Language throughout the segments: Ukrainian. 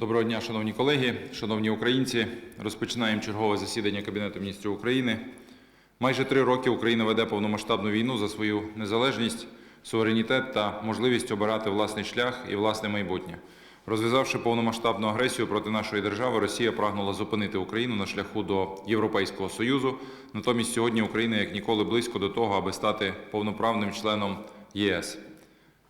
Доброго дня, шановні колеги, шановні українці. Розпочинаємо чергове засідання Кабінету міністрів України. Майже три роки Україна веде повномасштабну війну за свою незалежність, суверенітет та можливість обирати власний шлях і власне майбутнє. Розв'язавши повномасштабну агресію проти нашої держави, Росія прагнула зупинити Україну на шляху до Європейського Союзу. Натомість сьогодні Україна як ніколи близько до того, аби стати повноправним членом ЄС.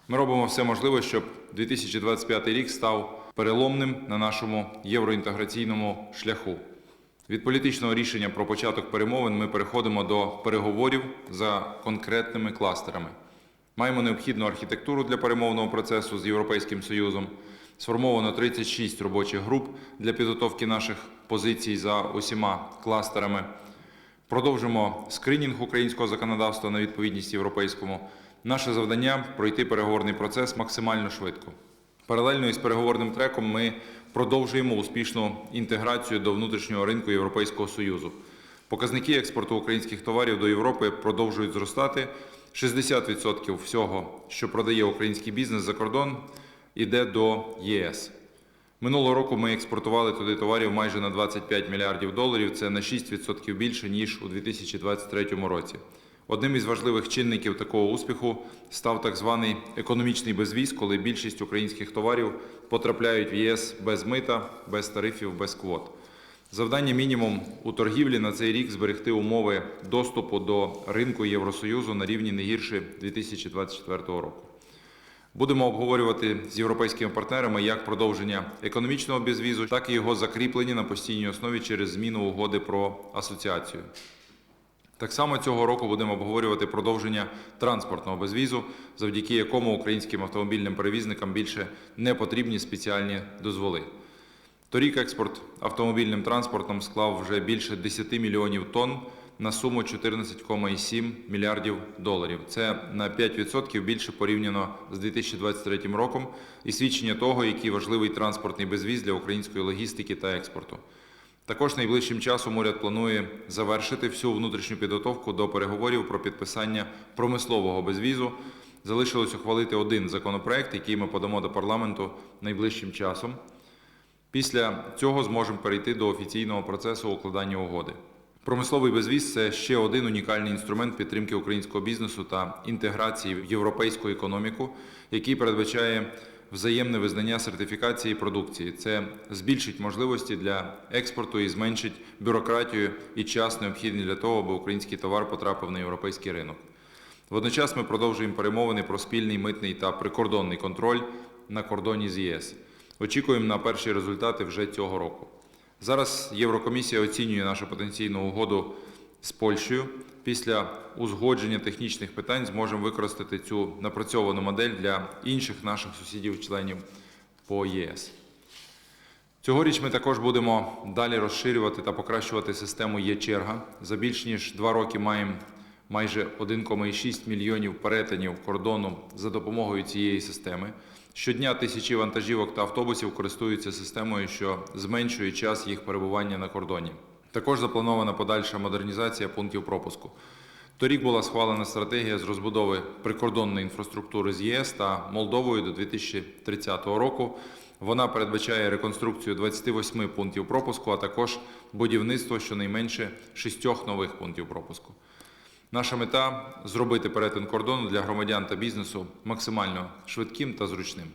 Ми робимо все можливе, щоб 2025 рік став переломним на нашому євроінтеграційному шляху. Від політичного рішення про початок перемовин ми переходимо до переговорів за конкретними кластерами. Маємо необхідну архітектуру для перемовного процесу з Європейським Союзом. Сформовано 36 робочих груп для підготовки наших позицій за усіма кластерами. Продовжимо скринінг українського законодавства на відповідність європейському. Наше завдання пройти переговорний процес максимально швидко. Паралельно із переговорним треком ми продовжуємо успішну інтеграцію до внутрішнього ринку Європейського Союзу. Показники експорту українських товарів до Європи продовжують зростати. 60% всього, що продає український бізнес за кордон, іде до ЄС. Минулого року ми експортували туди товарів майже на 25 мільярдів доларів. Це на 6% більше ніж у 2023 році. Одним із важливих чинників такого успіху став так званий економічний безвіз, коли більшість українських товарів потрапляють в ЄС без мита, без тарифів, без квот. Завдання мінімум у торгівлі на цей рік зберегти умови доступу до ринку Євросоюзу на рівні не гірше 2024 року. Будемо обговорювати з європейськими партнерами як продовження економічного безвізу, так і його закріплення на постійній основі через зміну угоди про асоціацію. Так само цього року будемо обговорювати продовження транспортного безвізу, завдяки якому українським автомобільним перевізникам більше не потрібні спеціальні дозволи. Торік експорт автомобільним транспортом склав вже більше 10 мільйонів тонн на суму 14,7 мільярдів доларів. Це на 5% більше порівняно з 2023 роком і свідчення того, який важливий транспортний безвіз для української логістики та експорту. Також найближчим часом уряд планує завершити всю внутрішню підготовку до переговорів про підписання промислового безвізу. Залишилось ухвалити один законопроект, який ми подамо до парламенту найближчим часом. Після цього зможемо перейти до офіційного процесу укладання угоди. Промисловий безвіз це ще один унікальний інструмент підтримки українського бізнесу та інтеграції в європейську економіку, який передбачає взаємне визнання сертифікації продукції. Це збільшить можливості для експорту і зменшить бюрократію і час необхідний для того, аби український товар потрапив на європейський ринок. Водночас ми продовжуємо перемовини про спільний митний та прикордонний контроль на кордоні з ЄС. Очікуємо на перші результати вже цього року. Зараз Єврокомісія оцінює нашу потенційну угоду з Польщею. Після узгодження технічних питань зможемо використати цю напрацьовану модель для інших наших сусідів-членів по ЄС. Цьогоріч ми також будемо далі розширювати та покращувати систему Є-черга. За більш ніж два роки маємо майже 1,6 мільйонів перетинів кордону за допомогою цієї системи. Щодня тисячі вантажівок та автобусів користуються системою, що зменшує час їх перебування на кордоні. Також запланована подальша модернізація пунктів пропуску. Торік була схвалена стратегія з розбудови прикордонної інфраструктури з ЄС та Молдовою до 2030 року. Вона передбачає реконструкцію 28 пунктів пропуску, а також будівництво щонайменше шістьох нових пунктів пропуску. Наша мета зробити перетин кордону для громадян та бізнесу максимально швидким та зручним.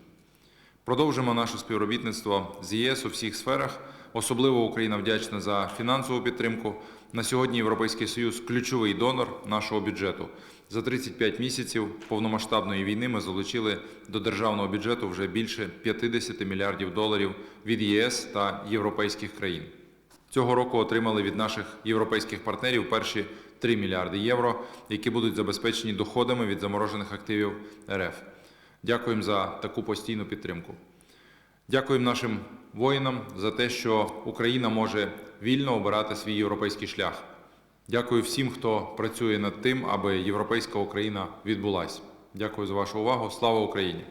Продовжимо наше співробітництво з ЄС у всіх сферах. Особливо Україна вдячна за фінансову підтримку. На сьогодні Європейський Союз ключовий донор нашого бюджету. За 35 місяців повномасштабної війни ми залучили до державного бюджету вже більше 50 мільярдів доларів від ЄС та європейських країн. Цього року отримали від наших європейських партнерів перші 3 мільярди євро, які будуть забезпечені доходами від заморожених активів РФ. Дякуємо за таку постійну підтримку. Дякуємо нашим воїнам за те, що Україна може вільно обирати свій європейський шлях. Дякую всім, хто працює над тим, аби європейська Україна відбулась. Дякую за вашу увагу. Слава Україні!